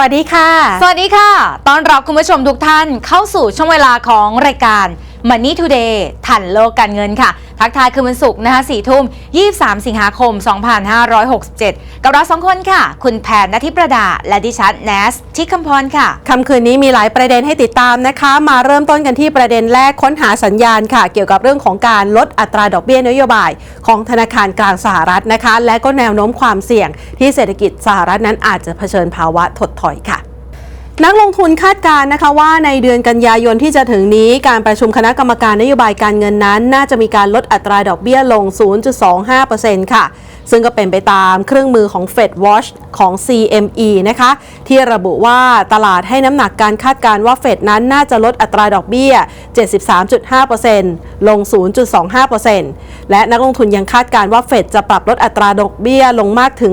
วัสดีค่ะ สวัสดีค่ะ ตอนรับคุณผู้ชมทุกท่านเข้าสู่ช่วงเวลาของรายการ Money Today ทันโลกการเงินค่ะ ทักทายคือวันศุกร์นะคะ4ทุ่ม 23 สิงหาคม 2567 กับเราสองคนค่ะ คุณแพนนทิประดา และดิฉันแนสทิคำพรค่ะคำคืนนี้มีหลายประเด็นให้ติดตามนะคะ มาเริ่มต้นกันที่ประเด็นแรกค้นหาสัญญาณค่ะ เกี่ยวกับเรื่องของการลดอัตราดอกเบี้ยนโยบาย ของธนาคารกลางสหรัฐนะคะ และก็แนวโน้มความเสี่ยงที่เศรษฐกิจสหรัฐนั้นอาจจะเผชิญภาวะถดถอยค่ะ นักลงทุนคาดการณ์นะคะว่าในเดือนกันยายนที่จะถึงนี้การประชุมคณะกรรมการนโยบายการเงินนั้น น่าจะมีการลดอัตราดอกเบี้ยลง 0.25%ค่ะ ซึ่งก็เป็นไปตามเครื่องมือของ Fed Watch ของ CME นะคะที่ระบุว่าตลาดให้น้ำหนักการคาดการณ์ว่าเฟดนั้นน่าจะลดอัตราดอกเบี้ย 73.5%ลง 0.25%และนักลงทุนยังคาดการณ์ว่าเฟดจะปรับลดอัตราดอกเบี้ยลงมากถึง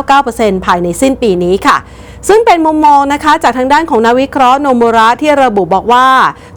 0.99%ภายในสิ้นปีนี้ค่ะซึ่งเป็นมุมมองนะคะจากทางด้านของนักวิเคราะห์โนมูระที่ระบุบอกว่า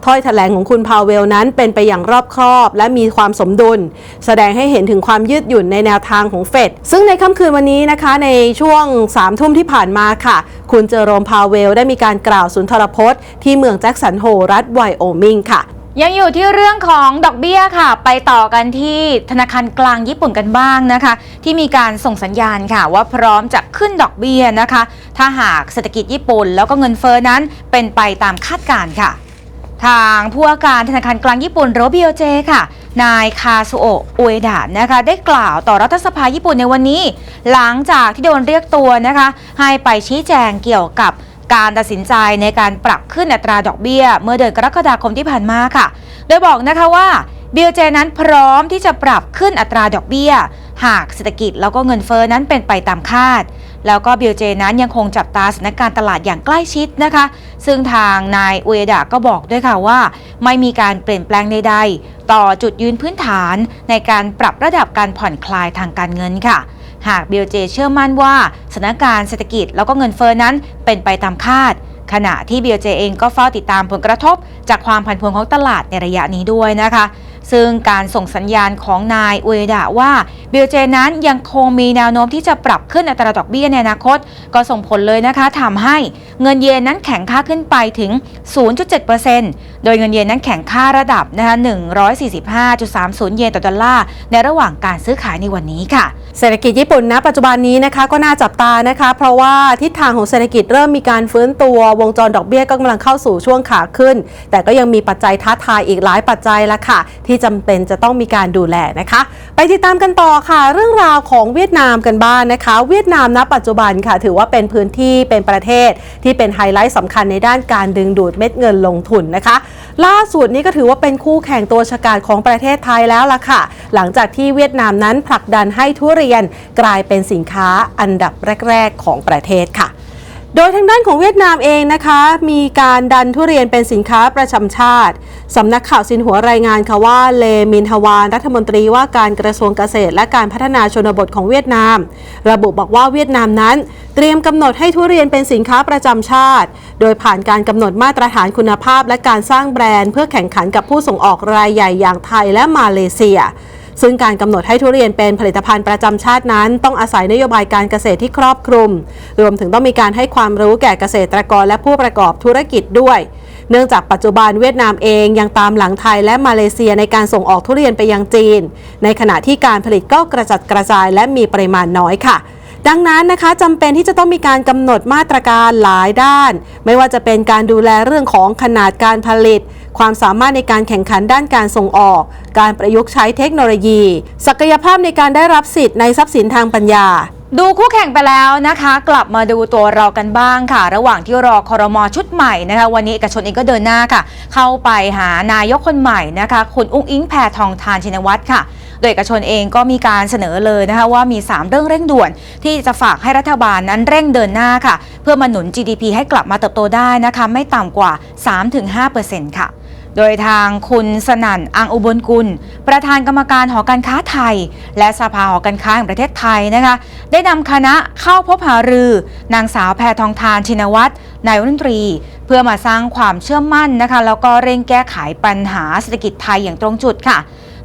ถ้อยแถลงของคุณพาวเวลนั้นเป็นไปอย่างรอบคอบ และมีความสมดุล แสดงให้เห็นถึงความยืดหยุ่นในแนวทางของเฟดซึ่งในค่ำคืนวันนี้นะคะในช่วง3ามทุ่มที่ผ่านมาค่ะ คุณเจอโรมพาวเวลได้มีการกล่าวสุนทรพจน์ที่เมืองแจ็คสันโฮรัฐไวโอมิงค่ะยังอยู่ที่เรื่องของดอกเบี้ยค่ะ ไปต่อกันที่ธนาคารกลางญี่ปุ่นกันบ้างนะคะ ที่มีการส่งสัญญาณค่ะ ว่าพร้อมจะขึ้นดอกเบี้ยนะคะ ถ้าหากเศรษฐกิจญี่ปุ่นแล้วก็เงินเฟ้อนั้นเป็นไปตามคาดการณ์ค่ะ ทางผู้ว่าการธนาคารกลางญี่ปุ่นโรบิโอเจค่ะ นายคาซุโอะอุเอดะนะคะ ได้กล่าวต่อรัฐสภาญี่ปุ่นในวันนี้ หลังจากที่โดนเรียกตัวนะคะ ให้ไปชี้แจงเกี่ยวกับการตัดสินใจในการปรับขึ้นอัตราดอกเบี้ย เมื่อเดือนกรกฎาคมที่ผ่านมาค่ะ โดยบอกนะคะว่า BOJ นั้นพร้อมที่จะปรับขึ้นอัตราดอกเบี้ย หากเศรษฐกิจแล้วก็เงินเฟอ้อนั้นเป็นไปตามคาด แล้วก็ BOJ นั้นยังคงจับตาสถานการณ์ตลาดอย่างใกล้ชิดนะคะ ซึ่งทางนายอุเอดะก็บอกด้วยค่ะว่า ไม่มีการเปลี่ยนแปลงใดๆ ต่อจุดยืนพื้นฐานในการปรับระดับการผ่อนคลายทางการเงินค่ะ หาก BOJ เชื่อมั่นว่าสถานการณ์เศรษฐกิจแล้วก็เงินเฟอ้อนั้นเป็นไปตามคาด ขณะที่ BOJ เองก็เฝ้าติดตามผลกระทบ จากความผันผวนของตลาดในระยะนี้ด้วยนะคะ ซึ่งการส่งสัญญาณของนายอุเอดะว่า BOJ นั้นยังคงมีแนวโน้มที่จะปรับขึ้นอัตราดอกเบี้ยในอนาคต ก็ส่งผลเลยนะคะทำให้เงินเยนนั้นแข็งค่าขึ้นไปถึง 0.7%โดยเงินเยนนั้นแข็งค่าระดับนะคะ145.30 เยนต่อดอลลาร์ ในระหว่างการซื้อขายในวันนี้ค่ะ เศรษฐกิจญี่ปุ่นณปัจจุบันนี้นะคะก็น่าจับตานะคะ เพราะว่าทิศทางของเศรษฐกิจเริ่มมีการฟื้นตัววงจรดอกเบี้ยก็กำลังเข้าสู่ช่วงขาขึ้น แต่ก็ยังมีปัจจัยท้าทายอีกหลายปัจจัยละค่ะที่จำเป็นจะต้องมีการดูแลนะคะ ไปติดตามกันต่อค่ะ เรื่องราวของเวียดนามกันบ้างนนะคะ เวียดนามณปัจจุบันค่ะ ถือว่าเป็นพื้นที่เป็นประเทศที่เป็นไฮไลท์สำคัญในด้านการดึงดูดเม็ดเงินลงทุนนะคะ ล่าสุดนี้ก็ถือว่าเป็นคู่แข่งตัวฉกาจของประเทศไทยแล้วล่ะค่ะ หลังจากที่เวียดนามนั้นผลักดันให้ทุเรียนกลายเป็นสินค้าอันดับแรก ๆ ของประเทศค่ะ โดยทางด้านของเวียดนามเองนะคะ มีการดันทุเรียนเป็นสินค้าประจำชาติ สำนักข่าวสินหัวรายงานค่ะว่าเลมินทวานรัฐมนตรีว่าการกระทรวงเกษตร และการพัฒนาชนบทของเวียดนาม ระบุบอกว่าเวียดนามนั้น เตรียมกำหนดให้ทุเรียนเป็นสินค้าประจำชาติ โดยผ่านการกำหนดมาตรฐานคุณภาพ และการสร้างแบรนด์ เพื่อแข่งขันกับผู้ส่งออกรายใหญ่อย่างไทยและมาเลเซีย ซึ่งการกำหนดให้ทุเรียนเป็นผลิตภัณฑ์ประจำชาตินั้น ต้องอาศัยนโยบายการเกษตรที่ครอบคลุม รวมถึงต้องมีการให้ความรู้แก่เกษตรกรและผู้ประกอบธุรกิจด้วย เนื่องจากปัจจุบันเวียดนามเองยังตามหลังไทยและมาเลเซียในการส่งออกทุเรียนไปยังจีน ในขณะที่การผลิตก็กระจัดกระจายและมีปริมาณน้อยค่ะ ดังนั้นนะคะจำเป็นที่จะต้องมีการกำหนดมาตรการหลายด้าน ไม่ว่าจะเป็นการดูแลเรื่องของขนาดการผลิต ความสามารถในการแข่งขันด้านการส่งออก การประยุกต์ใช้เทคโนโลยี ศักยภาพในการได้รับสิทธิ์ในทรัพย์สินทางปัญญาดูคู่แข่งไปแล้วนะคะ กลับมาดูตัวเรากันบ้างค่ะ ระหว่างที่รอคอรมอชุดใหม่นะคะ วันนี้เอกชนเองก็เดินหน้าค่ะ เข้าไปหานายกคนใหม่นะคะ คุณอุ้งอิงแพทองทานชินวัตรค่ะ ดยเอกชนเองก็มีการเสนอเลยนะคะว่ามี 3 เรื่องเร่งด่วน ที่จะฝากให้รัฐบาลนั้นเร่งเดินหน้าค่ะ เพื่อมาหนุน GDP ให้กลับมาเติบโตได้นะคะไม่ต่ำกว่า 3-5%ค่ะโดยทางคุณสนั่นอังอุบลกุล ประธานกรรมการหอการค้าไทย และสภาหอการค้าแห่งประเทศไทยนะคะได้นำคณะเข้าพบหารือ นางสาวแพทองทานชินวัตรนายรัฐมนตรี เพื่อมาสร้างความเชื่อมั่นนะคะแล้วก็เร่งแก้ไขปัญหาเศรษฐกิจไทยอย่างตรงจุดค่ะ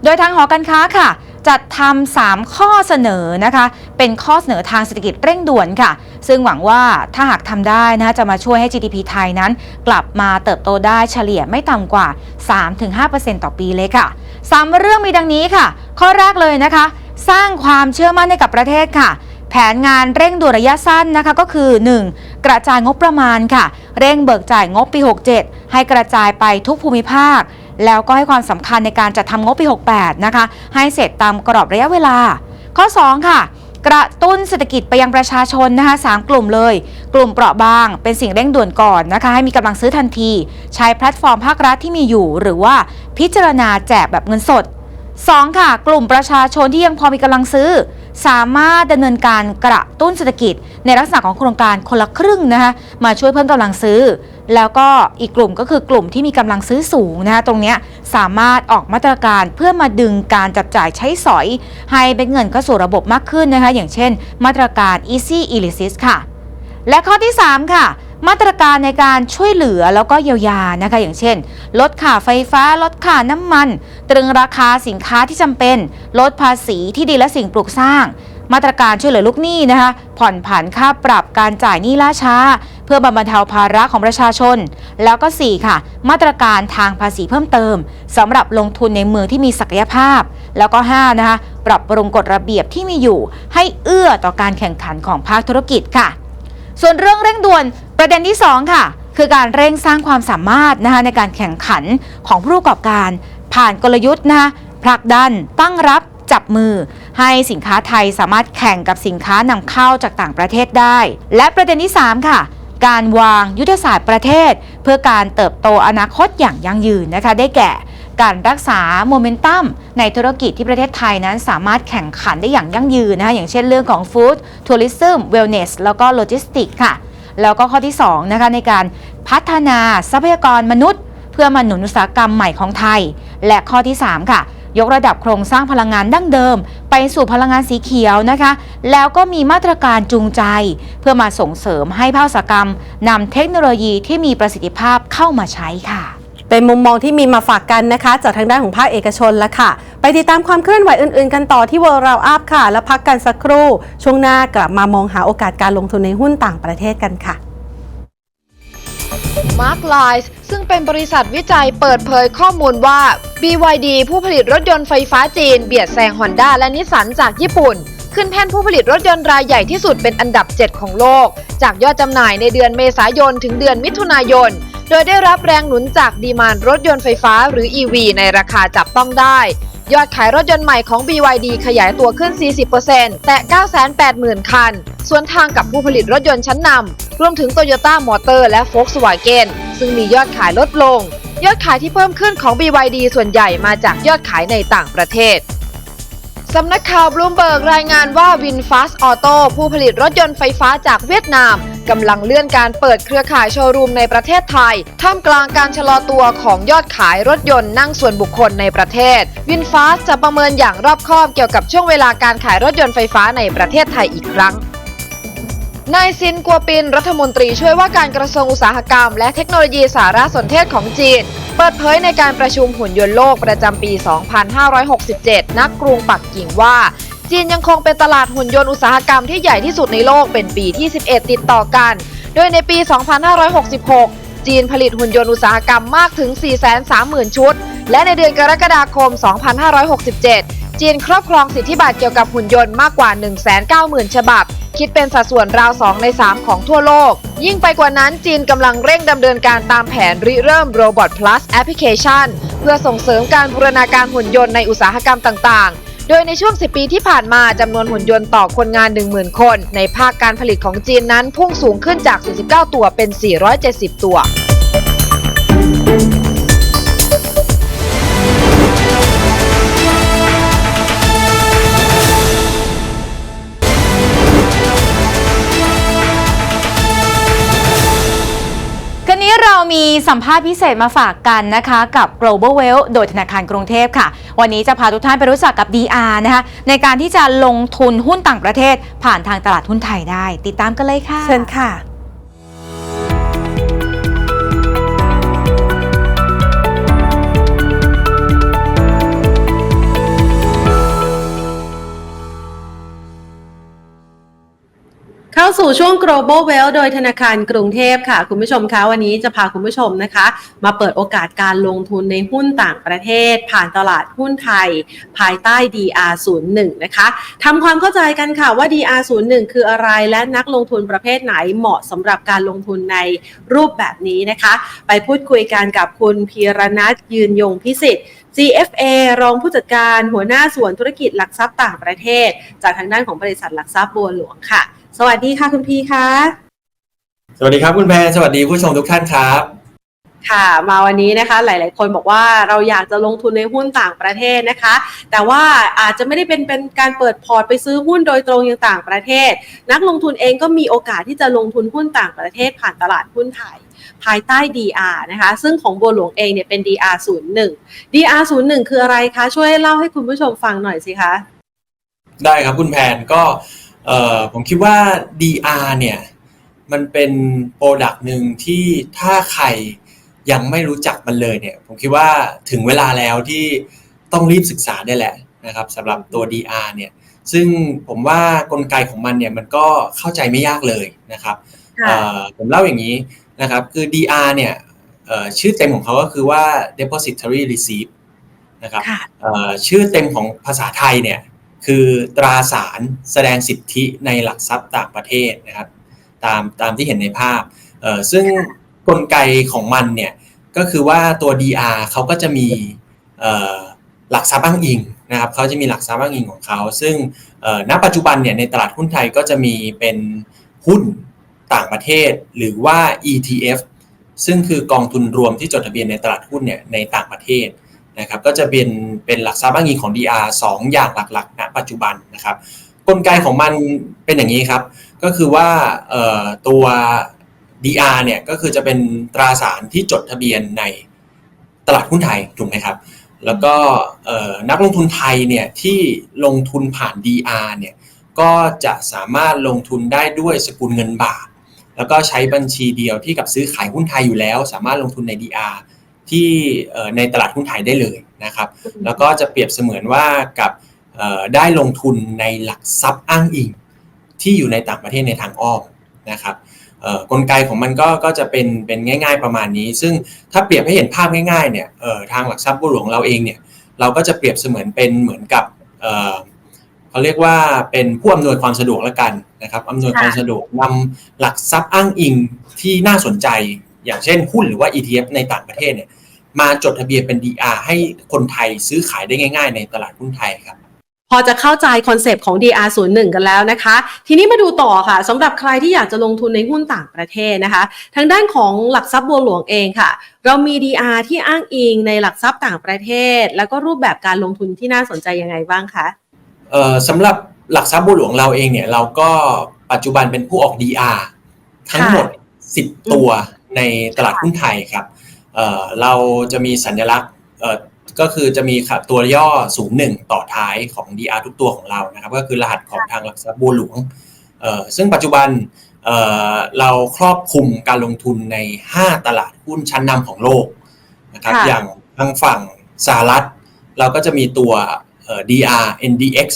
โดยทางหอการค้าค่ะ จัดทำสามข้อเสนอนะคะ เป็นข้อเสนอทางเศรษฐกิจเร่งด่วนค่ะ ซึ่งหวังว่าถ้าหากทำได้นะคะจะมาช่วยให้ GDP ไทยนั้น กลับมาเติบโตได้เฉลี่ยไม่ต่ำกว่า 3-5%ต่อปีเลยค่ะสามเรื่องมีดังนี้ค่ะ ข้อแรกเลยนะคะ สร้างความเชื่อมั่นให้กับประเทศค่ะแผนงานเร่งด่วนระยะสั้นนะคะก็คือ 1. กระจายงบประมาณค่ะ เร่งเบิกจ่ายงบปี 67 ให้กระจายไปทุกภูมิภาค แล้วก็ให้ความสำคัญในการจัดทำงบปี 68 นะคะ ให้เสร็จตามกรอบระยะเวลา ข้อ 2 ค่ะกระตุ้นเศรษฐกิจไปยังประชาชนนะคะสามกลุ่มเลย กลุ่มเปราะบาง เป็นสิ่งเร่งด่วนก่อนนะคะ ให้มีกำลังซื้อทันที ใช้แพลตฟอร์มภาครัฐที่มีอยู่ หรือว่าพิจารณาแจกแบบเงินสด 2. ค่ะ กลุ่มประชาชนที่ยังพอมีกำลังซื้อ สามารถดำเนินการกระตุ้นเศรษฐกิจ ในลักษณะของโครงการคนละครึ่งนะคะมาช่วยเพิ่มกำลังซื้อ แล้วก็อีกกลุ่มก็คือกลุ่มที่มีกำลังซื้อสูงนะคะตรงนี้สามารถออกมาตรการเพื่อมาดึงการจับจ่ายใช้สอย ให้เป็นเงินเข้าสู่ระบบมากขึ้นนะคะอย่างเช่น มาตรการ Easy e l i c i s ค่ะ และข้อที่ 3 ค่ะ มาตรการในการช่วยเหลือแล้วก็เยียวยานะคะ อย่างเช่น ลดค่าไฟฟ้า ลดค่าน้ำมัน ตรึงราคาสินค้าที่จำเป็น ลดภาษีที่ดินและสิ่งปลูกสร้าง มาตรการช่วยเหลือลูกหนี้นะคะ ผ่อนผันค่าปรับการจ่ายหนี้ล่าช้า เพื่อบรรเทาภาระของประชาชน แล้วก็ 4 ค่ะ มาตรการทางภาษีเพิ่มเติมสำหรับลงทุนในเมืองที่มีศักยภาพ แล้วก็5นะคะปรับปรุงกฎระเบียบที่มีอยู่ ให้เอื้อต่อการแข่งขันของภาคธุรกิจค่ะ ส่วนเรื่องเร่งด่วน ประเด็นที่ 2 ค่ะ คือการเร่งสร้างความสามารถนะคะในการแข่งขันของผู้ประกอบการ ผ่านกลยุทธ์นะคะผลักดันตั้งรับจับมือ ให้สินค้าไทยสามารถแข่งกับสินค้านำเข้าจากต่างประเทศได้ และประเด็นที่ 3 ค่ะการวางยุทธศาสตร์ประเทศ เพื่อการเติบโตอนาคตอย่างยั่งยืนนะคะ ได้แก่การรักษาโมเมนตัมในธุรกิจที่ประเทศไทยนั้นสามารถแข่งขันได้อย่างยั่งยืนนะคะอย่างเช่นเรื่องของฟู้ดทัวริซึมเวลเนสแล้วก็โลจิสติกค่ะ แล้วก็ข้อที่2นะคะในการพัฒนาทรัพยากรมนุษย์ เพื่อมาหนุนอุตสาหกรรมใหม่ของไทย และข้อที่ 3 ค่ะ ยกระดับโครงสร้างพลังงานดั้งเดิม ไปสู่พลังงานสีเขียวนะคะ แล้วก็มีมาตรการจูงใจ เพื่อมาส่งเสริมให้ภาคอุตสาหกรรมนำเทคโนโลยีที่มีประสิทธิภาพเข้ามาใช้ค่ะ เป็นมุมมองที่มีมาฝากกันนะคะ จากทางด้านของภาคเอกชนแล้วค่ะ ไปติดตามความเคลื่อนไหวอื่นๆ กันต่อที่ World Round Up ค่ะ แล้วพักกันสักครู่ ช่วงหน้ากลับมามองหาโอกาสการลงทุนในหุ้นต่างประเทศกันค่ะ Mark l i n e ซึ่งเป็นบริษัทวิจัยเปิดเผยข้อมูลว่า BYD ผู้ผลิตรถยนต์ไฟฟ้าจีน เบียดแซง Honda และนิสสันจากญี่ปุ่น ขึ้นแท่นผู้ผลิตรถยนต์รายใหญ่ที่สุดเป็นอันดับ 7 ของโลก จากยอดจำหน่ายในเดือนเมษายนถึงเดือนมิถุนายน โดยได้รับแรงหนุนจากดีมานรถยนต์ไฟฟ้าหรือ EV ในราคาจับต้องได้ ยอดขายรถยนต์ใหม่ของ BYD ขยายตัวขึ้น 40%แต่ 980,000 คัน ส่วนทางกับผู้ผลิตรถยนต์ชั้นนำรวมถึง Toyota Motor และ Volkswagen ซึ่งมียอดขายลดลง ยอดขายที่เพิ่มขึ้นของ BYD ส่วนใหญ่มาจากยอดขายในต่างประเทศสำนักข่าวบลูมเบิร์กรายงานว่า VinFast Auto ผู้ผลิตรถยนต์ไฟฟ้าจากเวียดนาม กำลังเลื่อนการเปิดเครือข่ายโชว์รูมในประเทศไทย ท่ามกลางการชะลอตัวของยอดขายรถยนต์นั่งส่วนบุคคลในประเทศ VinFast จะประเมินอย่างรอบคอบเกี่ยวกับช่วงเวลาการขายรถยนต์ไฟฟ้าในประเทศไทยอีกครั้งนายซินกัวปินรัฐมนตรีช่วยว่าการกระทรวงอุตสาหกรรม และเทคโนโลยีสารสนเทศของจีน เปิดเผยในการประชุมหุ่นยนต์โลกประจำปี 2567นักกรุงปักกิ่งว่า จีนยังคงเป็นตลาดหุ่นยนต์อุตสาหกรรมที่ใหญ่ที่สุดในโลกเป็นปีที่ 11 ติดต่อกัน โดยในปี 2566 จีนผลิตหุ่นยนต์อุตสาหกรรมมากถึง 430,000 ชุด และในเดือนกรกฎาคม 2567 จีนครอบครองสิทธิบัตรเกี่ยวกับหุ่นยนต์มากกว่า 190,000 ฉบับ คิดเป็นสัดส่วนราว 2 ใน 3 ของทั่วโลก ยิ่งไปกว่านั้นจีนกำลังเร่งดำเนินการตามแผนริเริ่ม Robot Plus Application เพื่อส่งเสริมการบูรณาการหุ่นยนต์ในอุตสาหกรรมต่างๆ โดยในช่วง 10 ปีที่ผ่านมาจำนวนหุ่นยนต์ต่อคนงาน 10,000 คน ในภาคการผลิตของจีนนั้นพุ่งสูงขึ้นจาก 49 ตัวเป็น 470 ตัว มีสัมภาษณ์พิเศษมาฝากกันนะคะกับ Global Wealth โดยธนาคารกรุงเทพค่ะ วันนี้จะพาทุกท่านไปรู้จักกับ DR นะคะในการที่จะลงทุนหุ้นต่างประเทศผ่านทางตลาดหุ้นไทยได้ ติดตามกันเลยค่ะ เชิญค่ะ ข้าสู่ช่วง global wealth โดยธนาคารกรุงเทพค่ะ คุณผู้ชมคะวันนี้จะพาคุณผู้ชมนะคะ มาเปิดโอกาสการลงทุนในหุ้นต่างประเทศ ผ่านตลาดหุ้นไทย ภายใต้ DR01 นะคะทำความเข้าใจกันค่ะว่า DR01 คืออะไรและนักลงทุนประเภทไหนเหมาะสำหรับการลงทุนในรูปแบบนี้นะคะ ไปพูดคุยกันกับคุณพีรนัทยืนยงพิสิทธิ์ CFA รองผู้จัดการหัวหน้าส่วนธุรกิจหลักทรัพย์ต่างประเทศ จากทางด้านของบริษัทหลักทรัพย์บัวหลวงค่ะ สวัสดีค่ะคุณพีคะสวัสดีครับคุณแพนสวัสดีผู้ชมทุกท่านครับ ค่ะ มาวันนี้นะคะ หลาย ๆ คนบอกว่าเราอยากจะลงทุนในหุ้นต่างประเทศนะคะ แต่ว่าอาจจะไม่ได้เป็นเป็นการเปิดพอร์ตไปซื้อหุ้นโดยตรงอย่างต่างประเทศ นักลงทุนเองก็มีโอกาสที่จะลงทุนหุ้นต่างประเทศผ่านตลาดหุ้นไทยภายใต้ DR นะคะ ซึ่งของบัวหลวงเองเนี่ยเป็น DR01 DR01 คืออะไรคะ ช่วยเล่าให้คุณผู้ชมฟังหน่อยสิคะ ได้ครับคุณแพนก็ เอ่อผมคิดว่า DR เนี่ยมันเป็นโปรดักต์หนึ่งที่ถ้าใครยังไม่รู้จักมันเลยเนี่ย ผมคิดว่าถึงเวลาแล้วที่ต้องรีบศึกษาได้แหละนะครับสำหรับตัว DR เนี่ยซึ่งผมว่ากลไกของมันเนี่ยมันก็เข้าใจไม่ยากเลยนะครับค่ะเอ่อผมเล่าอย่างนี้นะครับคือ DR เนี่ยเอ่อชื่อเต็มของเขาก็คือว่า depository receipt นะครับค่ะเอ่อชื่อเต็มของภาษาไทยเนี่ย คือตราสารแสดงสิทธิในหลักทรัพย์ต่างประเทศนะครับตามตามที่เห็นในภาพเออซึ่งกลไกของมันเนี่ยก็คือว่าตัว DR เขาก็จะมีหลักทรัพย์อ้างอิงนะครับเขาจะมีหลักทรัพย์อ้างอิงของเขา ซึ่งณปัจจุบันเนี่ยในตลาดหุ้นไทยก็จะมีเป็นหุ้นต่างประเทศหรือว่า ETF ซึ่งคือกองทุนรวมที่จดทะเบียนในตลาดหุ้นเนี่ยในต่างประเทศ นะครับก็จะเป็นเป็นหลักทรัพย์อ้างอิงของ DR 2 อย่างหลักๆณปัจจุบันนะครับกลไกของมันเป็นอย่างนี้ครับ ก็คือว่าตัว DR เนี่ยก็คือจะเป็นตราสารที่จดทะเบียนในตลาดหุ้นไทยถูกไหมครับ แล้วก็นักลงทุนไทยเนี่ยที่ลงทุนผ่าน DR เนี่ยก็จะสามารถลงทุนได้ด้วยสกุลเงินบาท แล้วก็ใช้บัญชีเดียวที่กับซื้อขายหุ้นไทยอยู่แล้ว สามารถลงทุนใน DR ที่เอ่อในตลาดหุ้นไทยได้เลยนะครับ แล้วก็จะเปรียบเสมือนว่ากับเอ่อได้ลงทุนในหลักทรัพย์อ้างอิง ที่อยู่ในต่างประเทศในทางอ้อมนะครับเอ่อกลไกของมันก็ก็จะเป็นเป็นง่าย ๆประมาณนี้ ซึ่งถ้าเปรียบให้เห็นภาพง่ายๆเนี่ยเอ่อทางหลักทรัพย์บัวหลวงเราเองเนี่ยเราก็จะเปรียบเสมือนเป็นเหมือนกับเอ่อเขาเรียกว่าเป็นผู้อำนวยความสะดวกละกันนะครับอำนวยความสะดวกนำหลักทรัพย์อ้างอิงที่น่าสนใจ อย่างเช่นหุ้นหรือว่า ETF ในต่างประเทศเนี่ยมาจดทะเบียนเป็น DR ให้คนไทยซื้อขายได้ง่าย ๆ ในตลาดหุ้นไทยครับพอจะเข้าใจคอนเซปต์ของ DR01 กันแล้วนะคะ ทีนี้มาดูต่อค่ะสำหรับใครที่อยากจะลงทุนในหุ้นต่างประเทศนะคะ ทางด้านของหลักทรัพย์บัวหลวงเองค่ะ เรามี DR ที่อ้างอิงในหลักทรัพย์ต่างประเทศ แล้วก็รูปแบบการลงทุนที่น่าสนใจยังไงบ้างคะเอ่อสำหรับหลักทรัพย์บัวหลวงเราเองเนี่ยเราก็ปัจจุบันเป็นผู้ออก DR ทั้งหมด 10 ตัว ในตลาดหุ้นไทยครับเอ่อเราจะมีสัญลักษณ์เอ่อก็คือจะมีครับตัวย่อ 01 ต่อท้ายของ DR ทุกตัวของเรานะครับ ก็คือรหัสของทางหลักทรัพย์บัวหลวงเอ่อซึ่งปัจจุบันเอ่อเราครอบคลุมการลงทุนใน 5 ตลาดหุ้นชั้นนำของโลกนะครับค่ะอย่างทางฝั่งสหรัฐ เราก็จะมีตัวเอ่อ DR NDX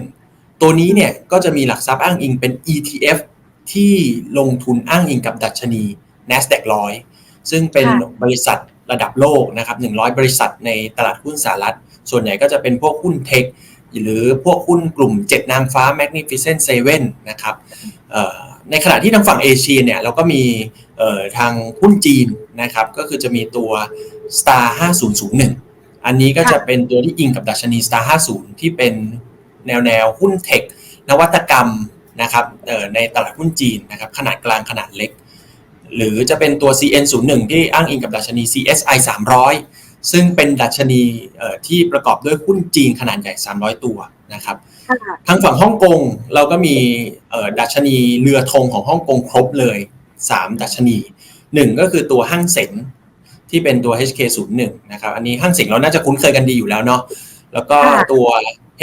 01 ตัวนี้เนี่ยก็จะมีหลักทรัพย์อ้างอิงเป็น ETF ที่ลงทุนอ้างอิงกับดัชนี NASDAQ 100 ซึ่งเป็นค่ะบริษัทระดับโลกนะครับ 100 บริษัทในตลาดหุ้นสหรัฐ ส่วนใหญ่ก็จะเป็นพวกหุ้นเทค หรือพวกหุ้นกลุ่ม 7 นางฟ้า Magnificent Seven นะครับเอ่อในขณะที่ทางฝั่งเอเชียเนี่ยเราก็มีเอ่อทางหุ้นจีนนะครับ ก็คือจะมีตัว Star 5001 อันนี้ก็จะเป็นตัวที่อิงกับดัชนี Star 50 ที่เป็นแนวแนวหุ้นเทคนวัตกรรมนะครับเอ่อในตลาดหุ้นจีนนะครับขนาดกลางขนาดเล็ก หรือจะเป็นตัว CN01 ที่อ้างอิงกับดัชนี CSI 300 ซึ่งเป็นดัชนีเอ่อที่ประกอบด้วยหุ้นจีนขนาดใหญ่ 300 ตัวนะครับทางฝั่งฮ่องกงเราก็มีเอ่อดัชนีเรือธงของฮ่องกงครบเลย 3 ดัชนี 1 ก็คือตัวห้างเส็งที่เป็นตัว HK01 นะครับอันนี้ห้างเส็งเราน่าจะคุ้นเคยกันดีอยู่แล้วเนาะแล้วก็ค่ะตัว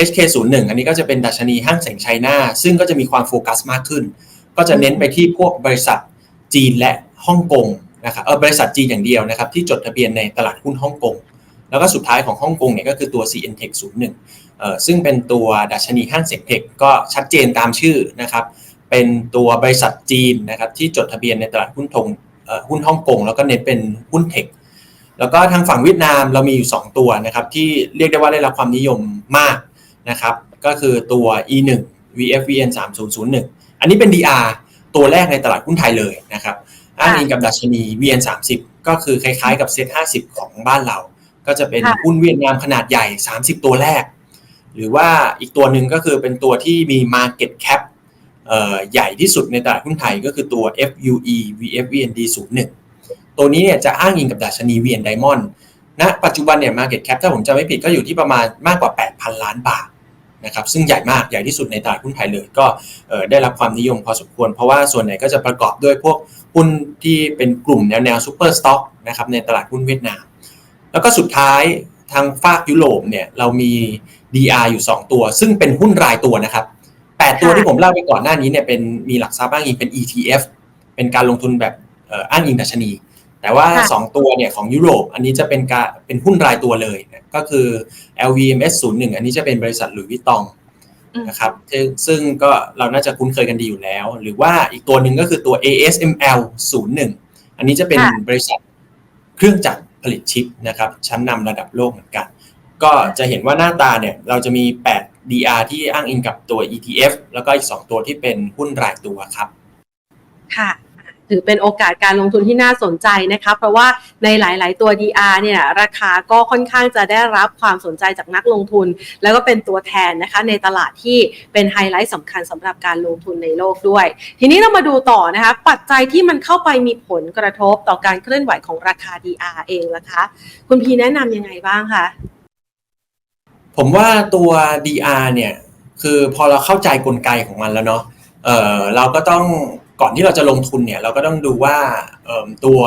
HK01 อันนี้ก็จะเป็นดัชนีห้างเส็งไชน่าซึ่งก็จะมีความโฟกัสมากขึ้น ก็จะเน้นไปที่พวกบริษัท จีนและฮ่องกงนะครับเออบริษัทจีนอย่างเดียวนะครับที่จดทะเบียนในตลาดหุ้นฮ่องกงแล้วก็สุดท้ายของฮ่องกงเนี่ยก็คือตัว CN Tech 01เอ่อซึ่งเป็นตัวดัชนีห้างเซ็งเทคก็ชัดเจนตามชื่อนะครับเป็นตัวบริษัทจีนนะครับที่จดทะเบียนในตลาดหุ้นทงหุ้นฮ่องกงแล้วก็เน้นเป็นหุ้นเทคแล้วก็ทางฝั่งเวียดนามเรามีอยู่ 2 ตัวนะครับที่เรียกได้ว่าได้รับความนิยมมากนะครับก็คือตัว E1 VFVN 3001อันนี้เป็น DR ตัวแรกในตลาดหุ้นไทยเลยนะครับอ้างอิงกับดัชนี VN 30 ก็คือคล้ายๆกับเซ็ต50 ของบ้านเรา ก็จะเป็นค่ะหุ้นเวียดนามขนาดใหญ่ 30 ตัวแรก หรือว่าอีกตัวหนึ่งก็คือเป็นตัวที่มี Market Cap เอ่อใหญ่ที่สุดในตลาดหุ้นไทยก็คือตัว FUE VFVND 01 ตัวนี้เนี่ยจะอ้างอิงกับดัชนี VN Diamond ณปัจจุบันเนี่ย Market Cap ถ้าผมจำไม่ผิดก็อยู่ที่ประมาณมากกว่า 8,000 ล้านบาท นะครับซึ่งใหญ่มากใหญ่ที่สุดในตลาดหุ้นไทยเลยก็เอ่อได้รับความนิยมพอสมควร เพราะว่าส่วนใหญ่ก็จะประกอบด้วยพวกหุ้นที่เป็นกลุ่มแนวแนวซูเปอร์สต็อกนะครับในตลาดหุ้นเวียดนาม แล้วก็สุดท้ายทางฝากยุโรปเนี่ยเรามี DR อยู่ 2 ตัว ซึ่งเป็นหุ้นรายตัวนะครับ 8 ตัวค่ะที่ผมเล่าไปก่อนหน้านี้เนี่ยเป็นมีหลักทรัพย์อ้างอิงเป็น ETF เป็นการลงทุนแบบเอ่ออ้างอิงดัชนี แต่ว่าค่ะ2ตัวเนี่ยของยุโรปอันนี้จะเป็นการเป็นหุ้นรายตัวเลยนะก็คือ LVMS 01 อันนี้จะเป็นบริษัทหลุยส์วิตตองอืมนะครับซึ่งซึ่งก็เราน่าจะคุ้นเคยกันดีอยู่แล้ว หรือว่าอีกตัวหนึ่งก็คือตัว ASML 01 อันนี้จะเป็นค่ะบริษัทเครื่องจักรผลิตชิปนะครับชั้นนำระดับโลกเหมือนกัน ก็จะเห็นว่าหน้าตาเนี่ยเราจะมี 8 DR ที่อ้างอิงกับตัว ETF แล้วก็อีก 2 ตัวที่เป็นหุ้นรายตัวครับ ค่ะ ถือเป็นโอกาสการลงทุนที่น่าสนใจนะคะ เพราะว่าในหลาย ๆ ตัว DR เนี่ยราคาก็ค่อนข้างจะได้รับความสนใจจากนักลงทุน แล้วก็เป็นตัวแทนนะคะในตลาดที่เป็นไฮไลท์สำคัญสำหรับการลงทุนในโลกด้วย ทีนี้เรามาดูต่อนะคะ ปัจจัยที่มันเข้าไปมีผลกระทบต่อการเคลื่อนไหวของราคา DR เองนะคะ คุณพีแนะนำยังไงบ้างคะผมว่าตัว DR เนี่ยคือพอเราเข้าใจกลไกของมันแล้วเนาะเออเราก็ต้อง ก่อนที่เราจะลงทุนเนี่ยเราก็ต้องดูว่าเอิ่มตัว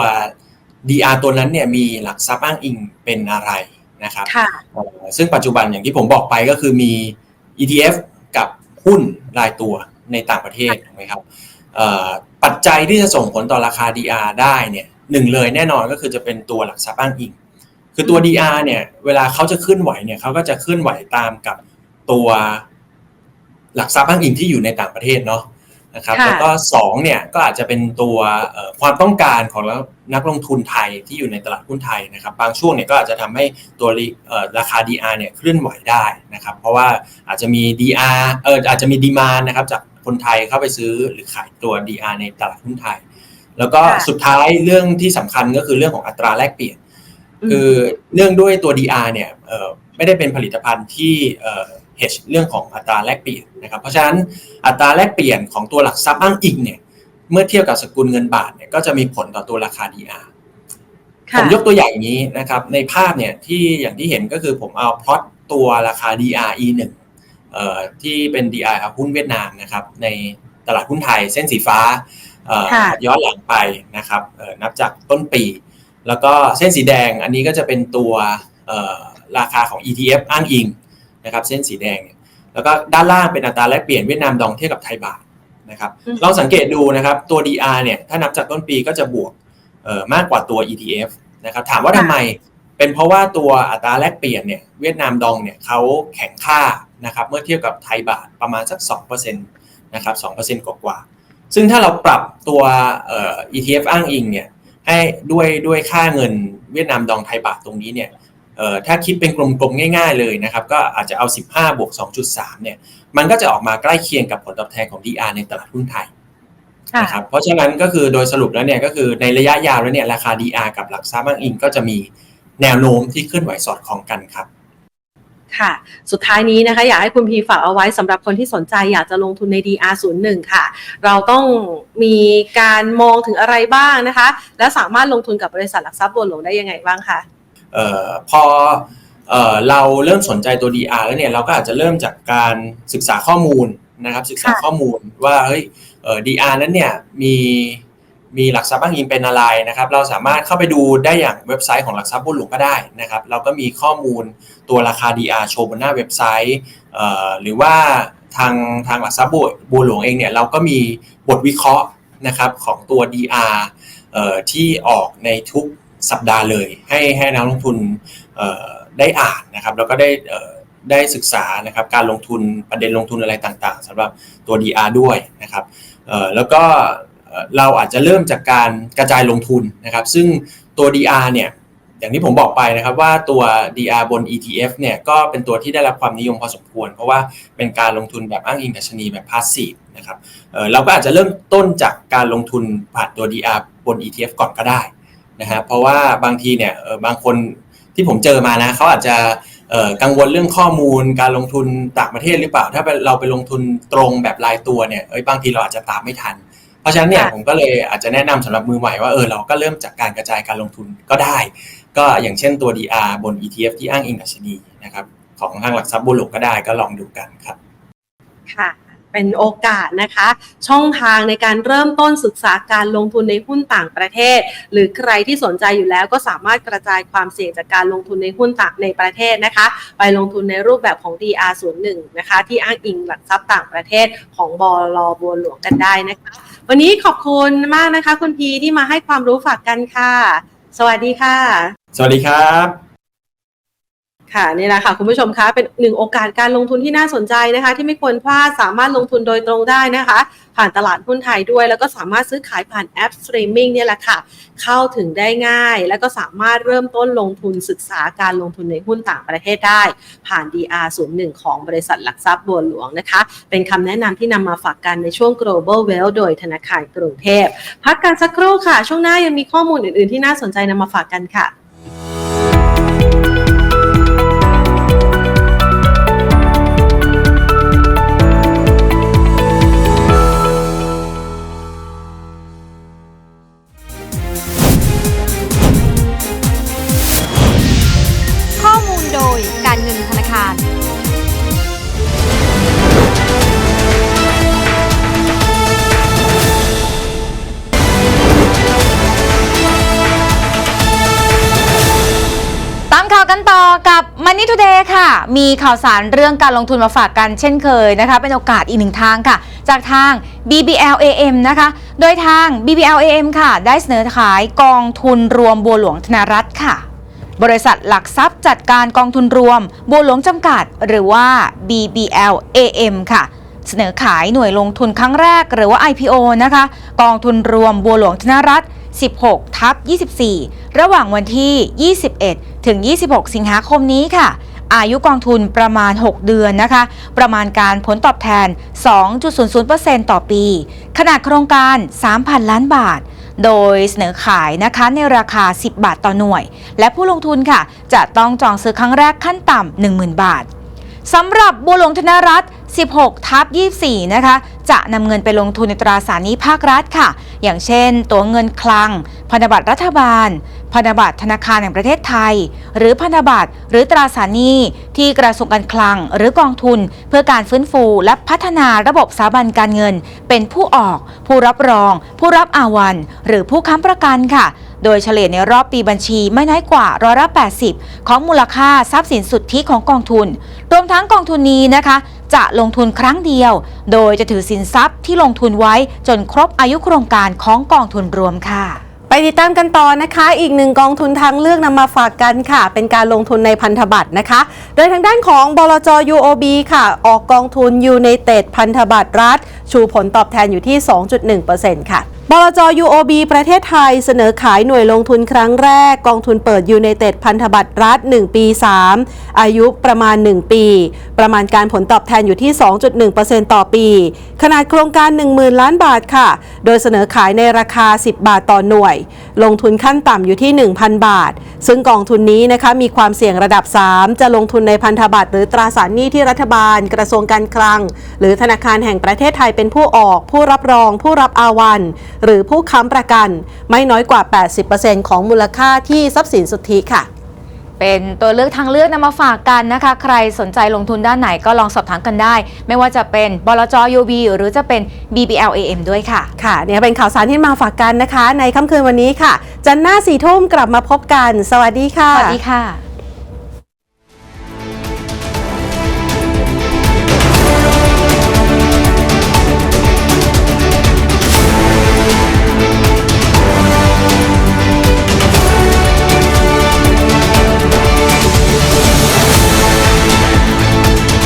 DR ตัวนั้นเนี่ยมีหลักทรัพย์อ้างอิงเป็นอะไรนะครับค่ะเอ่อซึ่งปัจจุบันอย่างที่ผมบอกไปก็คือมี ETF กับหุ้นรายตัวในต่างประเทศถูกไหมครับเอ่อปัจจัยที่จะส่งผลต่อราคา DR ได้เนี่ยหนึ่งเลยแน่นอนก็คือจะเป็นตัวหลักทรัพย์อ้างอิง คือตัว DR เนี่ยเวลาเขาจะเคลื่อนไหวเนี่ยเขาก็จะเคลื่อนไหวตามกับตัวหลักทรัพย์อ้างอิงที่อยู่ในต่างประเทศเนาะ นะครับค่ะแล้วก็สองเนี่ยก็อาจจะเป็นตัวเอ่อความต้องการของนักลงทุนไทยที่อยู่ในตลาดหุ้นไทยนะครับ บางช่วงเนี่ยก็อาจจะทำให้ตัวริเอ่อราคา DR เนี่ยเคลื่อนไหวได้นะครับ เพราะว่าอาจจะมี DR เอออาจจะมีดีมานนะครับจากคนไทยเข้าไปซื้อหรือขายตัว DR ในตลาดหุ้นไทย แล้วก็ค่ะสุดท้ายเรื่องที่สำคัญก็คือเรื่องของอัตราแลกเปลี่ยนอืมคือเนื่องด้วยตัว DR เนี่ยเอ่อไม่ได้เป็นผลิตภัณฑ์ที่เอ่อ hedge เรื่องของอัตราแลกเปลี่ยนนะครับเพราะฉะนั้นอัตราแลกเปลี่ยนของตัวหลักทรัพย์อ้างอิงเนี่ยเมื่อเทียบกับสกุลเงินบาทเนี่ยก็จะมีผลต่อตัวราคา DR ผค่ะมยกตัวอย่างอย่างนี้นะครับในภาพเนี่ยที่อย่างที่เห็นก็คือผมเอาพลอตตัวราคา DR E1 เอ่อที่เป็น DR ครับหุ้นเวียดนามนะครับในตลาดหุ้นไทยเส้นสีฟ้าเอ่อค่ะย้อนหลังไปนะครับเอ่อนับจากต้นปี แล้วก็เส้นสีแดงอันนี้ก็จะเป็นตัวเอ่อราคาของ ETF อ้างอิง นะครับเส้นสีแดงเนี่ยแล้วก็ด้านล่างเป็นอัตราแลกเปลี่ยนเวียดนามดองเทียบกับไทยบาทนะครับอืมลองสังเกตดูนะครับตัว DR เนี่ยถ้านับจากต้นปีก็จะบวกเอ่อมากกว่าตัว ETF นะครับถามว่าทำไมเป็นเพราะว่าตัวอัตราแลกเปลี่ยนเนี่ยเวียดนามดองเนี่ยเขาแข็งค่านะครับเมื่อเทียบกับไทยบาทประมาณสัก2%นะครับ2%กว่าๆซึ่งถ้าเราปรับตัวเอ่อ ETF อ้างอิงเนี่ยให้ด้วยด้วยค่าเงินเวียดนามดองไทยบาทตรงนี้เนี่ยเอ่อ ถ้าคิดเป็นกลมๆง่าย ๆเลยนะครับก็อาจจะเอา 15 บวก 2.3 เนี่ยมันก็จะออกมาใกล้เคียงกับผลตอบแทนของ DR ในตลาดหุ้นไทยค่ะนะครับเพราะฉะนั้นก็คือโดยสรุปแล้วเนี่ยก็คือในระยะยาวแล้วเนี่ยราคา DR กับหลักทรัพย์อ้างอิงก็จะมีแนวโน้มที่เคลื่อนไหวสอดคล้องกันครับค่ะ สุดท้ายนี้นะคะ อยากให้คุณพีฝากเอาไว้สำหรับคนที่สนใจอยากจะลงทุนใน DR01 ค่ะ เราต้องมีการมองถึงอะไรบ้างนะคะ และสามารถลงทุนกับบริษัทหลักทรัพย์บัวหลวงได้ยังไงบ้างคะเอ่อพอเอ่อเราเริ่มสนใจตัว DR แล้วเนี่ยเราก็อาจจะเริ่มจากการศึกษาข้อมูลนะครับศึกษาค่ะข้อมูลว่าเฮ้ยเอ่อ DR นั้นเนี่ยมีมีหลักทรัพย์อ้างอิงเป็นอะไรนะครับ เราสามารถเข้าไปดูได้อย่างเว็บไซต์ของหลักทรัพย์บัวหลวงก็ได้นะครับ เราก็มีข้อมูลตัวราคา DR โชว์บนหน้าเว็บไซต์เอ่อหรือว่าทางทางหลักทรัพย์บัวบัวหลวงเองเนี่ยเราก็มีบทวิเคราะห์นะครับของตัว DR เอ่อที่ออกในทุก สัปดาห์เลย ให้ให้นักลงทุนได้อ่านนะครับ แล้วก็ได้ได้ศึกษานะครับการลงทุนประเด็นลงทุนอะไรต่างๆสำหรับตัว DR ด้วยนะครับแล้วก็เราอาจจะเริ่มจากการกระจายลงทุนนะครับ ซึ่งตัว DR เนี่ยอย่างที่ผมบอกไปนะครับว่าตัว DR บน ETF เนี่ยก็เป็นตัวที่ได้รับความนิยมพอสมควร เพราะว่าเป็นการลงทุนแบบอ้างอิงดัชนีแบบพาสซีฟนะครับเเราก็อาจจะเริ่มต้นจากการลงทุนผ่านตัว DR บน ETF ก่อนก็ได้ นะฮะเพราะว่าบางทีเนี่ยเอ่อบางคนที่ผมเจอมานะเขาอาจจะเอ่อกังวลเรื่องข้อมูลการลงทุนต่างประเทศหรือเปล่า ถ้าเราไปลงทุนตรงแบบรายตัวเนี่ยเอ้ยบางทีเราอาจจะตามไม่ทัน เพราะฉะนั้นเนี่ยค่ะผมก็เลยอาจจะแนะนำสำหรับมือใหม่ว่าเออเราก็เริ่มจากการกระจายการลงทุนก็ได้ ก็อย่างเช่นตัว DR บน ETF ที่อ้างอิงดัชนีนะครับของทางหลักทรัพย์บัวหลวงก็ได้ก็ลองดูกันครับ ค่ะ เป็นโอกาสนะคะ ช่องทางในการเริ่มต้นศึกษาการลงทุนในหุ้นต่างประเทศ หรือใครที่สนใจอยู่แล้วก็สามารถกระจายความเสี่ยงจากการลงทุนในหุ้นต่างในประเทศนะคะ ไปลงทุนในรูปแบบของ DR01 นะคะ ที่อ้างอิงหลักทรัพย์ต่างประเทศของบลบัวหลวงกันได้นะคะ วันนี้ขอบคุณมากนะคะ คุณพีที่มาให้ความรู้ฝากกันค่ะ สวัสดีค่ะ สวัสดีครับ ค่ะนี่แหละค่ะคุณผู้ชมคะเป็นหนึ่งโอกาสการลงทุนที่น่าสนใจนะคะ ที่ไม่ควรพลาดสามารถลงทุนโดยตรงได้นะคะ ผ่านตลาดหุ้นไทยด้วย แล้วก็สามารถซื้อขายผ่านแอปสตรีมมิ่งเนี่ยแหละค่ะ เข้าถึงได้ง่าย แล้วก็สามารถเริ่มต้นลงทุนศึกษาการลงทุนในหุ้นต่างประเทศได้ ผ่าน DR01 ของบริษัทหลักทรัพย์บัวหลวงนะคะ เป็นคำแนะนำที่นำมาฝากกันในช่วง global wealth โดยธนาคารกรุงเทพพักกันสักครู่ค่ะ ช่วงหน้ายังมีข้อมูลอื่นๆ ที่น่าสนใจนำมาฝากกันค่ะ Money Today ค่ะ มีข่าวสารเรื่องการลงทุนมาฝากกันเช่นเคยนะคะ เป็นโอกาสอีกหนึ่งทางค่ะ จากทาง BBLAM นะคะ โดยทาง BBLAM ค่ะ ได้เสนอขายกองทุนรวมบัวหลวงธนารัตน์ค่ะ บริษัทหลักทรัพย์จัดการกองทุนรวมบัวหลวงจำกัด หรือว่า BBLAM ค่ะเสนอขายหน่วยลงทุนครั้งแรกหรือว่า IPO นะคะ กองทุนรวมบัวหลวงธนรัฐ 16 ทับ 24 ระหว่างวันที่ 21 ถึง 26 สิงหาคมนี้ค่ะ อายุกองทุนประมาณ 6 เดือนนะคะ ประมาณการผลตอบแทน 2.00%ต่อปี ขนาดโครงการ 3,000 ล้านบาทโดยเสนอขายนะคะในราคา 10 บาทต่อหน่วย และผู้ลงทุนค่ะ จะต้องจองซื้อครั้งแรกขั้นต่ำ10,000 บาทสำหรับบัวหลวงธนรัฐ 16 ทับ 24 นะคะ จะนำเงินไปลงทุนในตราสารหนี้ภาครัฐค่ะ อย่างเช่น ตัวเงินคลัง พันธบัตรรัฐบาล พันธบัตรธนาคารแห่งประเทศไทย หรือพันธบัตรหรือตราสารหนี้ที่กระทรวงการคลัง หรือกองทุน เพื่อการฟื้นฟูและพัฒนาระบบสถาบันการเงิน เป็นผู้ออก ผู้รับรอง ผู้รับอาวัน หรือผู้ค้ำประกันค่ะโดยเฉลี่ยในรอบปีบัญชีไม่น้อยกว่าร้อยละ80 ของมูลค่าทรัพย์สินสุทธิของกองทุน รวมทั้งกองทุนนี้นะคะ จะลงทุนครั้งเดียว โดยจะถือสินทรัพย์ที่ลงทุนไว้จนครบอายุโครงการของกองทุนรวมค่ะ ไปติดตามกันต่อนะคะ อีกหนึ่งกองทุนทางเลือกนำมาฝากกันค่ะ เป็นการลงทุนในพันธบัตรนะคะ โดยทางด้านของบลจ UOB ค่ะ ออกกองทุน United พันธบัตรรัฐ ชูผลตอบแทนอยู่ที่ 2.1%ค่ะ บลจ UOB ประเทศไทยเสนอขายหน่วยลงทุนครั้งแรก กองทุนเปิดยูเนเต็ดพันธบัตรรัฐ 1 ปี 3 อายุประมาณ 1 ปี ประมาณการผลตอบแทนอยู่ที่ 2.1%ต่อปี ขนาดโครงการ 10,000 ล้านบาทค่ะ โดยเสนอขายในราคา 10 บาทต่อหน่วย ลงทุนขั้นต่ำอยู่ที่ 1,000 บาท ซึ่งกองทุนนี้นะคะมีความเสี่ยงระดับ 3 จะลงทุนในพันธบัตรหรือตราสารหนี้ที่รัฐบาล กระทรวงการคลัง หรือธนาคารแห่งประเทศไทยเป็นผู้ออก ผู้รับรอง ผู้รับอาวัน หรือผู้ค้ำประกัน ไม่น้อยกว่า 80%ของมูลค่าที่ทรัพย์สินสุทธิค่ะ เป็นตัวเลือกทางเลือกนำมาฝากกันนะคะ ใครสนใจลงทุนด้านไหนก็ลองสอบถามกันได้ ไม่ว่าจะเป็นบลจ UB หรือจะเป็น BBLAM ด้วยค่ะ ค่ะเนี่ยเป็นข่าวสารที่มาฝากกันนะคะ ในค่ำคืนวันนี้ค่ะ จันทร์หน้าสี่ทุ่มกลับมาพบกัน สวัสดีค่ะ สวัสดีค่ะ